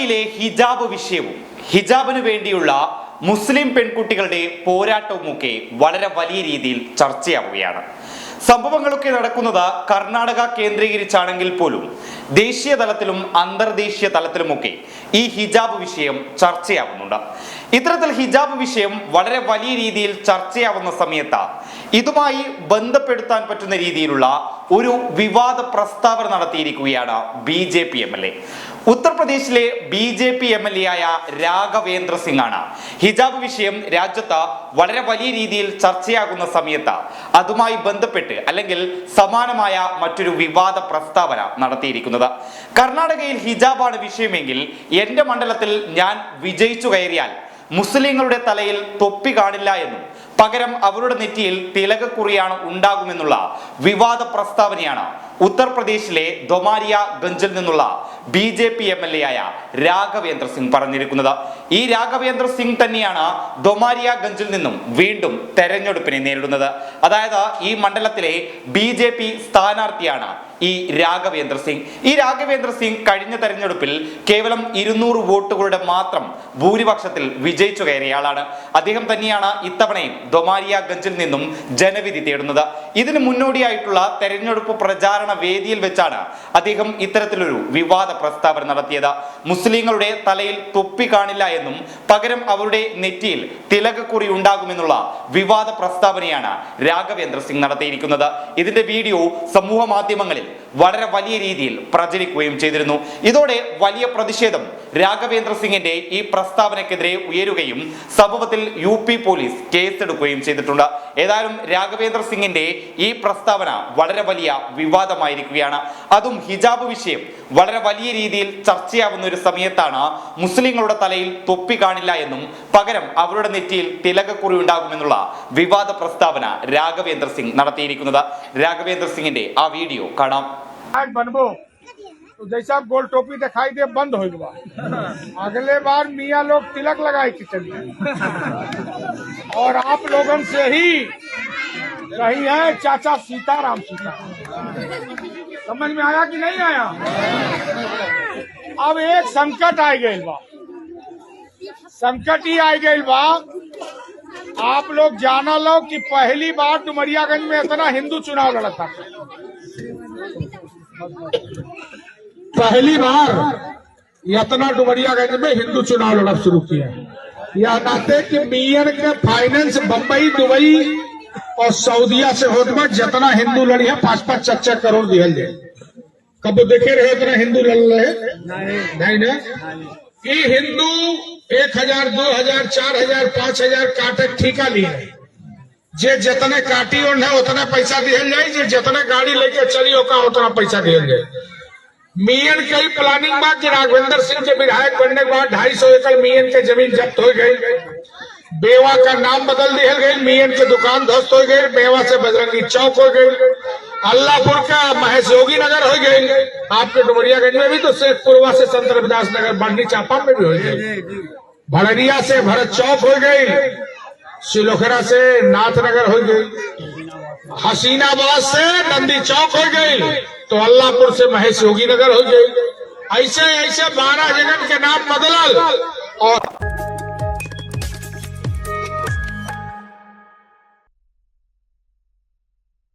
കർണാടകയിലെ ഹിജാബ് വിഷയവും ഹിജാബിന് വേണ്ടിയുള്ള മുസ്ലിം പെൺകുട്ടികളുടെ പോരാട്ടവുമൊക്കെ വളരെ വലിയ രീതിയിൽ ചർച്ചയാവുകയാണ്. സംഭവങ്ങളൊക്കെ നടക്കുന്നത് കർണാടക കേന്ദ്രീകരിച്ചാണെങ്കിൽ പോലും ദേശീയ തലത്തിലും അന്തർദേശീയ തലത്തിലുമൊക്കെ ഈ ഹിജാബ് വിഷയം ചർച്ചയാവുന്നുണ്ട്. ഇത്തരത്തിൽ ഹിജാബ് വിഷയം വളരെ വലിയ രീതിയിൽ ചർച്ചയാവുന്ന സമയത്ത് ഇതുമായി ബന്ധപ്പെടുത്താൻ പറ്റുന്ന രീതിയിലുള്ള ഒരു വിവാദ പ്രസ്താവന നടത്തിയിരിക്കുകയാണ് B J P M L A. ഉത്തർപ്രദേശിലെ B J P M L A ആയ രാഘവേന്ദ്ര സിംഗ് ആണ് ഹിജാബ് വിഷയം രാജ്യത്ത് വളരെ വലിയ രീതിയിൽ ചർച്ചയാകുന്ന സമയത്ത് അതുമായി ബന്ധപ്പെട്ട് അല്ലെങ്കിൽ സമാനമായ മറ്റൊരു വിവാദ പ്രസ്താവന നടത്തിയിരിക്കുന്നത്. കർണാടകയിൽ ഹിജാബാണ് വിഷയമെങ്കിൽ എന്റെ മണ്ഡലത്തിൽ ഞാൻ വിജയിച്ചു കയറിയാൽ മുസ്ലിങ്ങളുടെ തലയിൽ തൊപ്പി കാണില്ല എന്നും പകരം അവരുടെ നെറ്റിയിൽ തിലകക്കുറിയാണ് ഉണ്ടാകുമെന്നുള്ള വിവാദ പ്രസ്താവനയാണ് ഉത്തർപ്രദേശിലെ ദൊമാരിയ ഗഞ്ചിൽ നിന്നുള്ള B J P M L A ആയ രാഘവേന്ദ്ര സിംഗ് പറഞ്ഞിരിക്കുന്നത്. ഈ രാഘവേന്ദ്ര സിംഗ് തന്നെയാണ് ദൊമാരിയ ഗഞ്ചിൽ നിന്നും വീണ്ടും തെരഞ്ഞെടുപ്പിനെ നേരിടുന്നത്. അതായത് ഈ മണ്ഡലത്തിലെ ബി ജെ പി സ്ഥാനാർത്ഥിയാണ് ഈ രാഘവേന്ദ്ര സിംഗ്. ഈ രാഘവേന്ദ്ര സിംഗ് കഴിഞ്ഞ തെരഞ്ഞെടുപ്പിൽ കേവലം ഇരുന്നൂറ് വോട്ടുകളുടെ മാത്രം ഭൂരിപക്ഷത്തിൽ വിജയിച്ചു കയറിയയാളാണ്. അദ്ദേഹം തന്നെയാണ് ഇത്തവണയും ദൊമാരിയ ഗഞ്ചിൽ നിന്നും ജനവിധി തേടുന്നത്. ഇതിന് മുന്നോടിയായിട്ടുള്ള തെരഞ്ഞെടുപ്പ് പ്രചാരണ വേദിയിൽ വെച്ചാണ് അദ്ദേഹം ഇത്തരത്തിലൊരു വിവാദ പ്രസ്താവന നടത്തിയത്. മുസ്ലിങ്ങളുടെ തലയിൽ തൊപ്പി കാണില്ല എന്നും പകരം അവരുടെ നെറ്റിയിൽ തിലകക്കുറി ഉണ്ടാകുമെന്നുള്ള വിവാദ പ്രസ്താവനയാണ് രാഘവേന്ദ്ര സിംഗ് നടത്തിയിരിക്കുന്നത്. ഇതിന്റെ വീഡിയോ സമൂഹ മാധ്യമങ്ങളിൽ വളരെ വലിയ രീതിയിൽ പ്രചരിക്കുകയും ചെയ്തിരുന്നു. ഇതോടെ വലിയ പ്രതിഷേധം രാഘവേന്ദ്ര സിംഗിന്റെ ഈ പ്രസ്താവനക്കെതിരെ ഉയരുകയും സംഭവത്തിൽ യു പി പോലീസ് കേസെടുക്കുകയും ചെയ്തിട്ടുണ്ട്. ഏതായാലും രാഘവേന്ദ്ര സിംഗിന്റെ ഈ പ്രസ്താവന വളരെ വലിയ വിവാദമായിരിക്കുകയാണ് അതും ഹിജാബ് വിഷയം വളരെ വലിയ രീതിയിൽ ചർച്ചയാവുന്ന ഒരു സമയത്താണ് മുസ്ലിങ്ങളുടെ തലയിൽ തൊപ്പി കാണില്ല എന്നും പകരം അവരുടെ നെറ്റിയിൽ തിലകക്കുറി ഉണ്ടാകുമെന്നുള്ള വിവാദ പ്രസ്താവന രാഘവേന്ദ്ര സിംഗ് നടത്തിയിരിക്കുന്നത് രാഘവേന്ദ്ര സിംഗിന്റെ ആ വീഡിയോ കാണാം आज बनबो तो जैसा गोल टोपी दिखाई दे बंद हो गया अगले बार मियाँ लोग तिलक लगाए कि चलिए और आप लोगन से ही कही है, चाचा सीताराम सीता। समझ में आया कि नहीं आया? अब एक संकट आ गई बा संकट ही आ गई बा आप लोग जाना लो कि पहली बार डुमरियागंज में इतना हिंदू चुनाव लड़ा था। पहली बार इतना डुमरियागंज में हिंदू चुनाव लड़ना शुरू किया। यह नाते कि मियन के फाइनेंस बम्बई, दुबई और सऊदिया से होत में जितना हिंदू लड़ी है, पाँच पाँच छह छह करोड़ दिहल जाए। कब देखे रहे उतना हिंदू लड़ रहे नहीं ना? कि हिंदू एक हज़ार, दो हज़ार, चार हज़ार, पाँच हज़ार काटे ठीका लिए जे जितने काटी और है उतना पैसा दिहल जाए, जे जितने गाड़ी लेके चली होगा उतना पैसा दिहल जाए। मियन के ही प्लानिंग कि राघवेंद्र सिंह के विधायक बनने के बाद ढाई सौ एकड़ मियन के ज़मीन जब्त हो गई। बेवा का नाम बदल दिया गई मियन के दुकान ध्वस्त हो गए बेवा से बजरंगी चौक हो गई अल्लाहपुर का महेश योगी नगर हो गई आपके डुमरियागंज में भी तो शेखपुरवा से संत रविदास नगर बांडी चापा में भी हो गई भड़रिया से भरत चौक हो गई सिलोखरा से नाथनगर हो गई हसीनाबाद से नंदी चौक हो गई तो अल्लाहपुर से महेश योगी नगर हो गई ऐसे ऐसे बारह जगह के नाम बदलल। और